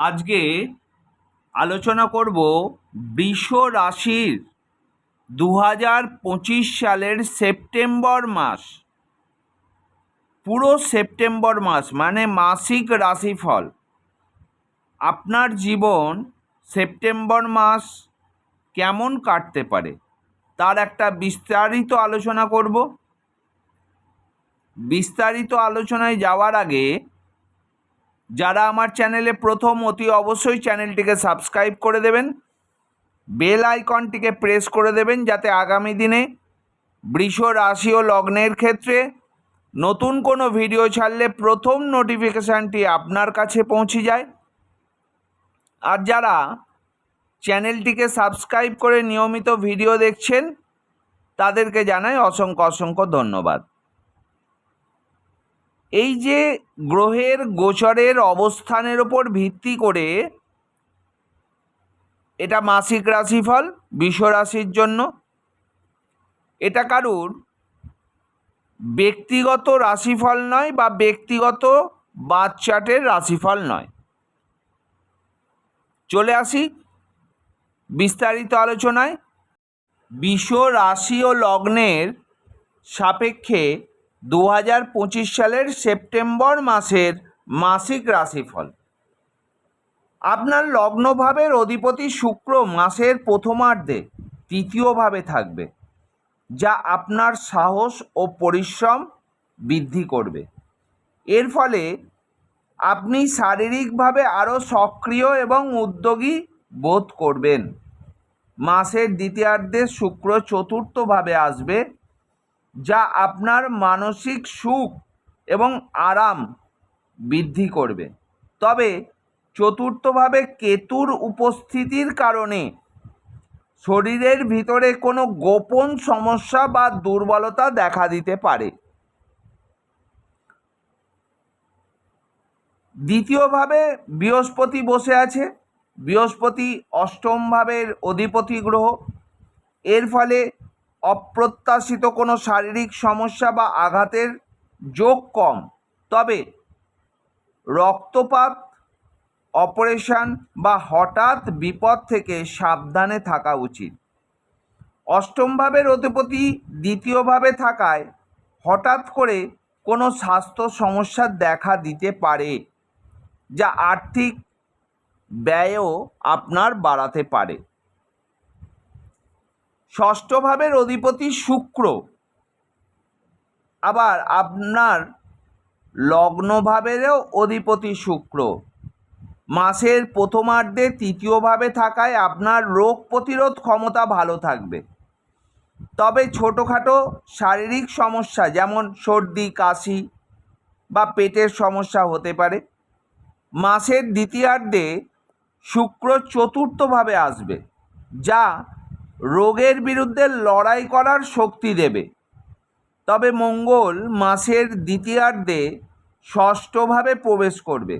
আজকে আলোচনা করব বৃষ রাশির দু পঁচিশ সালের সেপ্টেম্বর মাস। পুরো সেপ্টেম্বর মাস মানে মাসিক রাশিফল। আপনার জীবন সেপ্টেম্বর মাস কেমন কাটতে পারে তার একটা বিস্তারিত আলোচনা করব। বিস্তারিত আলোচনায় যাওয়ার আগে যারা আমার চ্যানেলে প্রথম, অতি অবশ্যই চ্যানেলটিকে সাবস্ক্রাইব করে দেবেন। বেল আইকনটিকে প্রেস করে দেবেন যাতে আগামী দিনে বৃষ রাশি ও লগ্নের ক্ষেত্রে নতুন কোনো ভিডিও ছাড়লে প্রথম নোটিফিকেশানটি আপনার কাছে পৌঁছে যায়। আর যারা চ্যানেলটিকে সাবস্ক্রাইব করে নিয়মিত ভিডিও দেখছেন, তাদেরকে জানাই অসংখ্য অসংখ্য ধন্যবাদ। এই যে গ্রহের গোচরের অবস্থানের ওপর ভিত্তি করে এটা মাসিক রাশিফল রাশির জন্য। এটা কারুর? ব্যক্তিগত রাশিফল নয় বা ব্যক্তিগত বাচ্চাটের রাশিফল নয়। চলে আসি বিস্তারিত আলোচনায়। বিশ্ব রাশি ও লগ্নের সাপেক্ষে দু হাজার পঁচিশ সালের সেপ্টেম্বর মাসের মাসিক রাশিফল। আপনার লগ্নভাবের অধিপতি শুক্র মাসের প্রথমার্ধে তৃতীয়ভাবে থাকবে, যা আপনার সাহস ও পরিশ্রম বৃদ্ধি করবে। এর ফলে আপনি শারীরিকভাবে আরও সক্রিয় এবং উদ্যোগী বোধ করবেন। মাসের দ্বিতীয়ার্ধে শুক্র চতুর্থভাবে আসবে যা আপনার মানসিক সুখ এবং আরাম বৃদ্ধি করবে। তবে চতুর্থভাবে কেতুর উপস্থিতির কারণে শরীরের ভিতরে কোনো গোপন সমস্যা বা দুর্বলতা দেখা দিতে পারে। দ্বিতীয়ভাবে বৃহস্পতি বসে আছে। বৃহস্পতি অষ্টম ভাবের অধিপতি গ্রহ। এর ফলে অপ্রত্যাশিত কোনো শারীরিক সমস্যা বা আঘাতের যোগ কম। তবে রক্তপাত, অপারেশন বা হঠাৎ বিপদ থেকে সাবধানে থাকা উচিত। অষ্টম ভাবের অধিপতি দ্বিতীয়ভাবে থাকায় হঠাৎ করে কোনো স্বাস্থ্য সমস্যা দেখা দিতে পারে, যা আর্থিক ব্যয়ও আপনার বাড়াতে পারে। ষষ্ঠ ভাবের অধিপতি শুক্র। আবার আপনার লগ্নভাবেরও অধিপতি শুক্র। মাসের প্রথমার্ধে তৃতীয়ভাবে থাকায় আপনার রোগ প্রতিরোধ ক্ষমতা ভালো থাকবে। তবে ছোটোখাটো শারীরিক সমস্যা যেমন সর্দি, কাশি বা পেটের সমস্যা হতে পারে। মাসের দ্বিতীয়ার্ধে শুক্র চতুর্থভাবে আসবে, যা রোগের বিরুদ্ধে লড়াই করার শক্তি দেবে। তবে মঙ্গল মাসের দ্বিতীয়ার্ধে ষষ্ঠভাবে প্রবেশ করবে।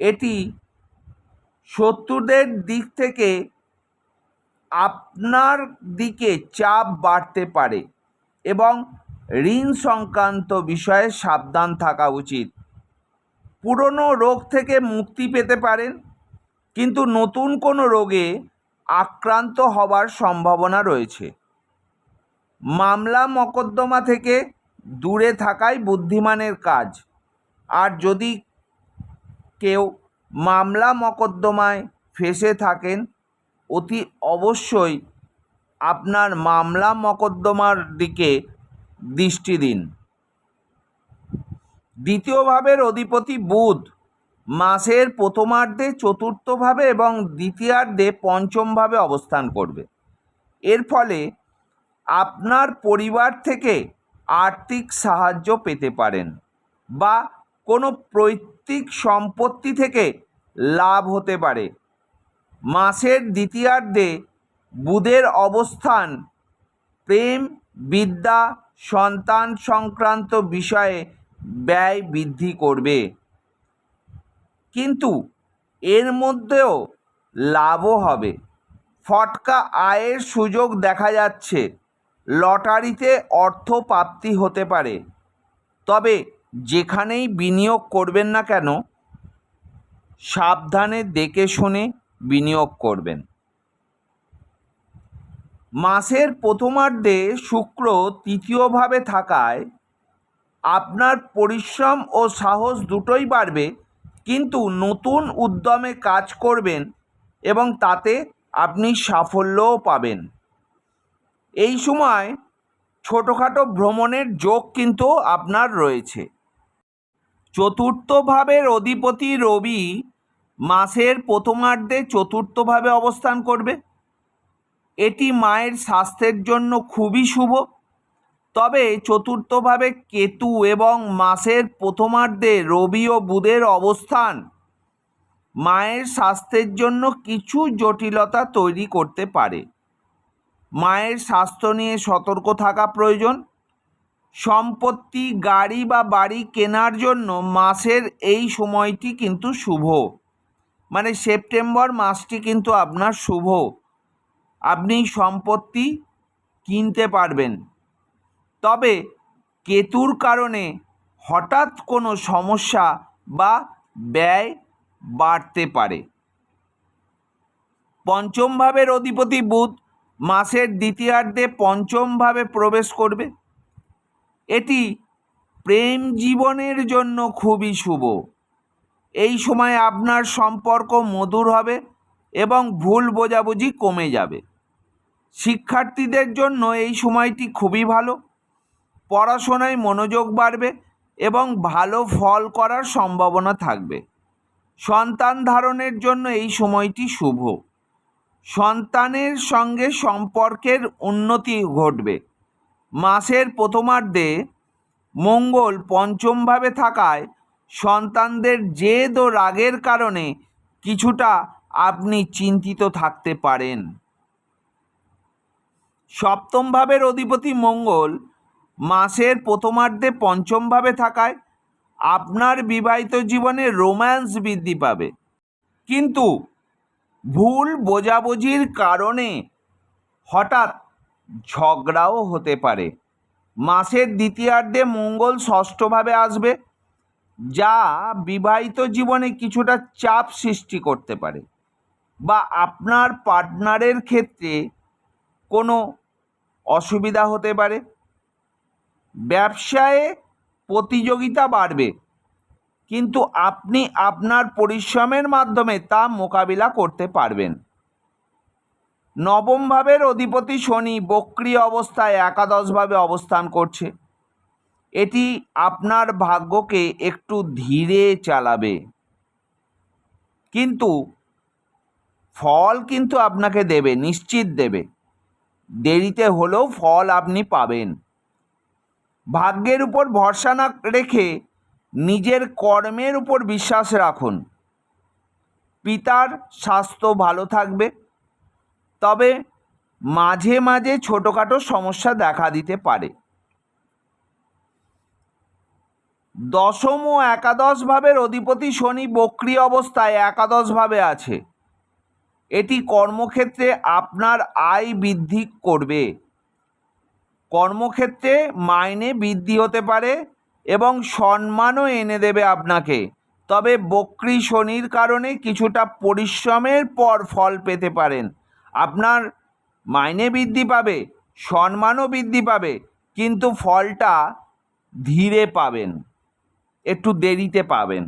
এটি শত্রুদের দিক থেকে আপনার দিকে চাপ বাড়তে পারে এবং ঋণ সংক্রান্ত বিষয়ে সাবধান থাকা উচিত। পুরনো রোগ থেকে মুক্তি পেতে পারেন, কিন্তু নতুন কোনো রোগে আক্রান্ত হবার সম্ভাবনা রয়েছে। মামলা মকদ্দমা থেকে দূরে থাকাই বুদ্ধিমানের কাজ। আর যদি কেউ মামলা মকদ্দমায় ফেসে থাকেন, অতি অবশ্যই আপনার মামলা মকদ্দমার দিকে দৃষ্টি দিন। দ্বিতীয় ভাবের অধিপতি বুধ। মাসের প্রথমার্ধে, চতুর্থভাবে এবং দ্বিতীয়ার্ধে পঞ্চমভাবে অবস্থান করবে। এর ফলে আপনার পরিবার থেকে আর্থিক সাহায্য পেতে পারেন বা কোনো পৈতৃক সম্পত্তি থেকে লাভ হতে পারে। মাসের দ্বিতীয়ার্ধে বুধের অবস্থান প্রেম, বিদ্যা, সন্তান সংক্রান্ত বিষয়ে ব্যয় বৃদ্ধি করবে। কিন্তু এর মধ্যেও লাভও হবে। ফটকা আয়ের সুযোগ দেখা যাচ্ছে। লটারিতে অর্থ প্রাপ্তি হতে পারে। তবে যেখানেই বিনিয়োগ করবেন না কেন, সাবধানে দেখে শুনে বিনিয়োগ করবেন। মাসের প্রথমার্ধে শুক্র তৃতীয়ভাবে থাকায় আপনার পরিশ্রম ও সাহস দুটোই বাড়বে। কিন্তু নতুন উদ্যমে কাজ করবেন এবং তাতে আপনি সাফল্যও পাবেন। এই সময় ছোটোখাটো ভ্রমণের যোগ কিন্তু আপনার রয়েছে। চতুর্থ ভাবের অধিপতি রবি মাসের প্রথমার্ধে চতুর্থভাবে অবস্থান করবে। এটি মায়ের স্বাস্থ্যের জন্য খুবই শুভ। তবে চতুর্থভাবে কেতু এবং মাসের প্রথমার্ধে রবি ও বুধের অবস্থান। মায়ের স্বাস্থ্যের জন্য কিছু জটিলতা তৈরি করতে পারে। মায়ের স্বাস্থ্য নিয়ে সতর্ক থাকা প্রয়োজন। সম্পত্তি, গাড়ি বা বাড়ি কেনার জন্য মাসের এই সময়টি কিন্তু শুভ। মানে সেপ্টেম্বর মাসটি কিন্তু আপনার শুভ। আপনি সম্পত্তি কিনতে পারবেন। তবে কেতুর কারণে হঠাৎ কোনো সমস্যা বা ব্যয় বাড়তে পারে। পঞ্চম ভাবের অধিপতি বুধ মাসের দ্বিতীয়ার্ধে পঞ্চমভাবে প্রবেশ করবে। এটি প্রেম জীবনের জন্য খুবই শুভ। এই সময় আপনার সম্পর্ক মধুর হবে এবং ভুল বোঝাবুঝি কমে যাবে। শিক্ষার্থীদের জন্য এই সময়টি খুবই ভালো। পড়াশোনায় মনোযোগ বাড়বে এবং ভালো ফল করার সম্ভাবনা থাকবে। সন্তান ধারণের জন্য এই সময়টি শুভ। সন্তানের সঙ্গে সম্পর্কের উন্নতি ঘটবে। মাসের প্রথমার্ধে মঙ্গল পঞ্চমভাবে থাকায় সন্তানদের জেদ ও রাগের কারণে কিছুটা আপনি চিন্তিত থাকতে পারেন। সপ্তম ভাবের অধিপতি মঙ্গল মাসের প্রথমার্ধে পঞ্চমভাবে থাকায় আপনার বিবাহিত জীবনে রোম্যান্স বৃদ্ধি পাবে। কিন্তু ভুল বোঝাবুঝির কারণে হঠাৎ ঝগড়াও হতে পারে। মাসের দ্বিতীয়ার্ধে মঙ্গল ষষ্ঠভাবে আসবে, যা বিবাহিত জীবনে কিছুটা চাপ সৃষ্টি করতে পারে বা আপনার পার্টনারের ক্ষেত্রে কোনো অসুবিধা হতে পারে। ব্যবসায়ে প্রতিযোগিতা বাড়বে। কিন্তু আপনি আপনার পরিশ্রমের মাধ্যমে তা মোকাবিলা করতে পারবেন। নবম ভাবের অধিপতি শনি বক্রি অবস্থায় একাদশভাবে অবস্থান করছে। এটি আপনার ভাগ্যকে একটু ধীরে চালাবে। কিন্তু ফল কিন্তু আপনাকে দেবে, নিশ্চিত দেবে। দেরিতে হলেও ফল আপনি পাবেন। ভাগ্যের উপর ভরসা না রেখে নিজের কর্মের উপর বিশ্বাস রাখুন। পিতার স্বাস্থ্য ভালো থাকবে। তবে মাঝে মাঝে ছোটোখাটো সমস্যা দেখা দিতে পারে। দশম ও একাদশ ভাবের অধিপতি শনি বক্রি অবস্থায় একাদশ ভাবে আছে। এটি কর্মক্ষেত্রে আপনার আয় বৃদ্ধি করবে। কর্মক্ষেত্রে মাইনে বৃদ্ধি হতে পারে এবং সম্মানও এনে দেবে আপনাকে। তবে বক্রি শনির কারণে কিছুটা পরিশ্রমের পর ফল পেতে পারেন। আপনার মাইনে বৃদ্ধি পাবে, সম্মানও বৃদ্ধি পাবে, কিন্তু ফলটা ধীরে পাবেন, একটু দেরিতে পাবেন।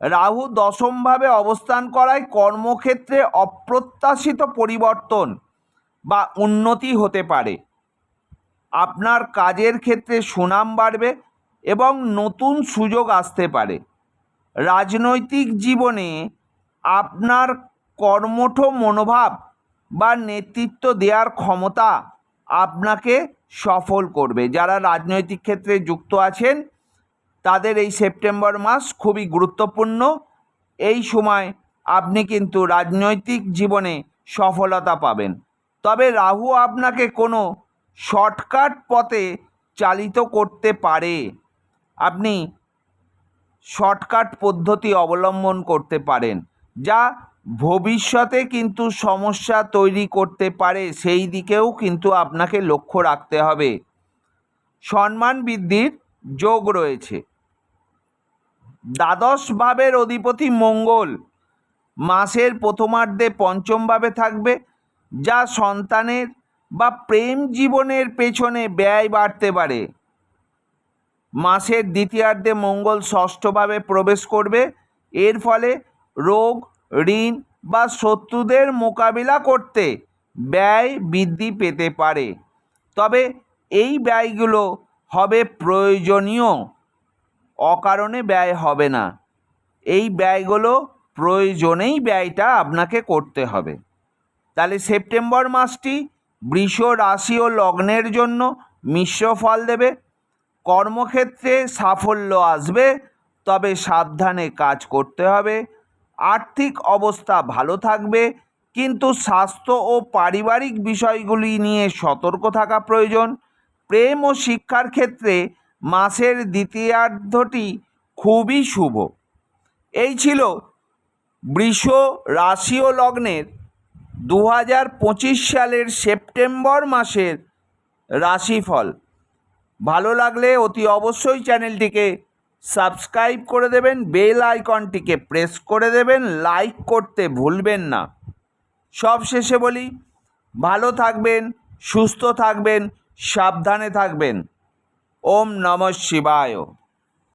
রাহু দশমভাবে অবস্থান করায় কর্মক্ষেত্রে অপ্রত্যাশিত পরিবর্তন বা উন্নতি হতে পারে। আপনার কাজের ক্ষেত্রে সুনাম বাড়বে এবং নতুন সুযোগ আসতে পারে। রাজনৈতিক জীবনে আপনার কর্মঠ মনোভাব বা নেতৃত্ব দেওয়ার ক্ষমতা আপনাকে সফল করবে। যারা রাজনৈতিক ক্ষেত্রে যুক্ত আছেন, তাদের এই সেপ্টেম্বর মাস খুবই গুরুত্বপূর্ণ। এই সময় আপনি কিন্তু রাজনৈতিক জীবনে সফলতা পাবেন। তবে রাহু আপনাকে কোনো শর্টকাট পথে চালিত করতে পারে। আপনি শর্টকাট পদ্ধতি অবলম্বন করতে পারেন, যা ভবিষ্যতে কিন্তু সমস্যা তৈরি করতে পারে, সেই দিকেও কিন্তু আপনাকে লক্ষ্য রাখতে হবে। সম্মান বৃদ্ধির যোগ রয়েছে। দ্বাদশ ভাবের অধিপতি মঙ্গল মাসের প্রথমার্ধে পঞ্চমভাবে থাকবে, যা সন্তানের বা প্রেম জীবনের পেছনে ব্যয় বাড়তে পারে। মাসের দ্বিতীয়ার্ধে মঙ্গল ষষ্ঠভাবে প্রবেশ করবে। এর ফলে রোগ, ঋণ বা শত্রুদের মোকাবিলা করতে ব্যয় বৃদ্ধি পেতে পারে। তবে এই ব্যয়গুলো হবে প্রয়োজনীয়। অকারণে ব্যয় হবে না। এই ব্যয়গুলো প্রয়োজনেই ব্যয়টা আপনাকে করতে হবে। তাহলে সেপ্টেম্বর মাসটি বৃষ রাশি ও লগ্নের জন্য মিশ্র ফল দেবে। কর্মক্ষেত্রে সাফল্য আসবে, তবে সাবধানে কাজ করতে হবে। আর্থিক অবস্থা ভালো থাকবে, কিন্তু স্বাস্থ্য ও পারিবারিক বিষয়গুলি নিয়ে সতর্ক থাকা প্রয়োজন। প্রেম ও শিক্ষার ক্ষেত্রে মাসের দ্বিতীয়ার্ধটি খুবই শুভ। এই ছিল বৃষ রাশি ও লগ্নের দু হাজার পঁচিশ সালের সেপ্টেম্বর মাসের রাশিফল। ভালো লাগলে অতি অবশ্যই চ্যানেলটিকে সাবস্ক্রাইব করে দেবেন, বেল আইকনটিকে প্রেস করে দেবেন, লাইক করতে ভুলবেন না। সব শেষে বলি, ভালো থাকবেন, সুস্থ থাকবেন, সাবধানে থাকবেন। ওম নমঃ শিবায়।